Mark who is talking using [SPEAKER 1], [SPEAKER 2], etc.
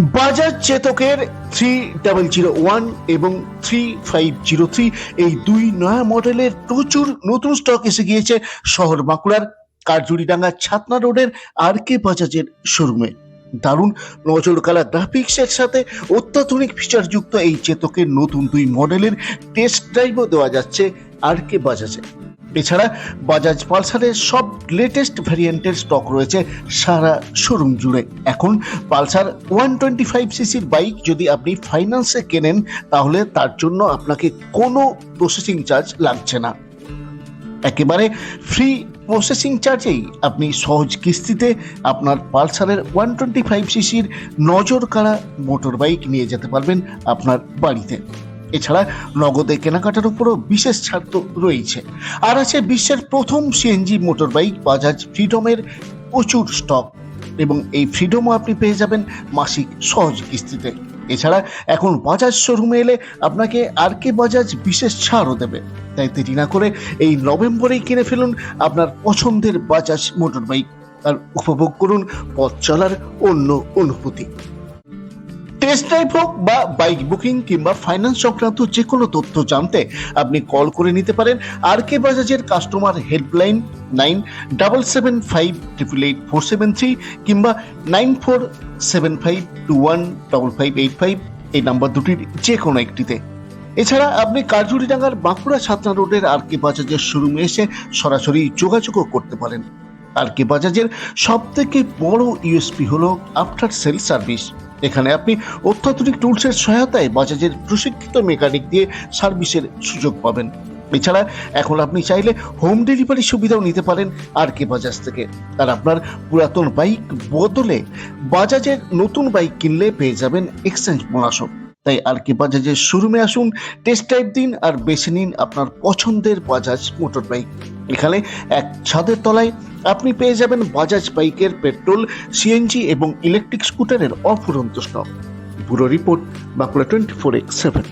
[SPEAKER 1] বাজাজ চেতকের three double zero one এবং three five zero three এই দুই নয়া মডেলের প্রচুর নতুন স্টক এসে গিয়েছে শহর বাঁকুড়ার কারজুরিডাঙ্গা ছাতনা রোডের আর কে বাজাজের শোরুমে দারুণ নজরকালা গ্রাফিক্সের সাথে অত্যাধুনিক ফিচারযুক্ত এই চেতকের নতুন দুই মডেলের টেস্ট ড্রাইভও দেওয়া যাচ্ছে আর কে বাজাজে। এছাড়া বাজাজ পালসারের সব লেটেস্ট ভ্যারিয়েন্টের স্টক রয়েছে সারা শোরুম জুড়ে। এখন পালসার ওয়ান টোয়েন্টি ফাইভ সিসির বাইক যদি আপনি ফাইন্যান্সে কেনেন, তাহলে তার জন্য আপনাকে কোনো প্রসেসিং চার্জ লাগছে না। একেবারে ফ্রি প্রসেসিং চার্জেই আপনি সহজ কিস্তিতে আপনার পালসারের ওয়ান টোয়েন্টি ফাইভ সিসির নজর কাড়া মোটর বাইক নিয়ে যেতে পারবেন আপনার বাড়িতে। এছাড়া নগদে কেনাকাটার উপরও বিশেষ ছাড় তো রয়েছে। আর আছে বিশ্বের প্রথম সিএনজি মোটর বাইক বাজাজ ফ্রিডমের প্রচুর স্টক এবং এই ফ্রিডমও আপনি পেয়ে যাবেন মাসিক সহজ কিস্তিতে। এছাড়া এখন বাজাজ শোরুমে এলে আপনাকে আর কে বাজাজ বিশেষ ছাড়ও দেবে। তাই দেরি না করে এই নভেম্বরেই কিনে ফেলুন আপনার পছন্দের বাজাজ মোটর বাইক আর উপভোগ করুন পথ চলার অন্য অনুভূতি। টেস্ট ড্রাইভ হোক বা বাইক বুকিং কিংবা ফাইন্যান্স সংক্রান্ত যে কোনো তথ্য জানতে আপনি কল করে নিতে পারেন আর কে বাজাজের customer helpline nine double seven five triple eight four seven three কিংবা nine four seven five two one double five eight five এই নাম্বার দুটির যে কোনো একটিতে। এছাড়া আপনি কারজুরিডাঙ্গার বাঁকুড়া ছাতনা রোডের আর কে বাজাজের শোরুমে এসে সরাসরি যোগাযোগও করতে পারেন। আর কে বাজাজের সব থেকে বড় ইউএসপি হলো আফটার সেল সার্ভিস এখানে আপনি অত্যাধুনিক টুলসের সহায়তায় বাজাজের প্রশিক্ষিত মেকানিক দিয়ে সার্ভিসের সুযোগ পাবেন। এছাড়া এখন আপনি চাইলে হোম ডেলিভারি সুবিধাও নিতে পারেন আর কে বাজাজ থেকে। আর আপনার পুরাতন বাইক বদলে বাজাজের নতুন বাইক কিনলে পেয়ে যাবেন এক্সচেঞ্জ বোনাসও তাই আর কি বাজাজের শোরুমে আসুন টেস্ট টাইপ দিন আর বেছে নিন আপনার পছন্দের বাজাজ মোটর বাইক এখানে এক ছাদের তলায় আপনি পেয়ে যাবেন বাজাজ বাইকের পেট্রোল সিএনজি এবং ইলেকট্রিক স্কুটারের অফুরন্ত stock bureau report, Bankura twenty four x seven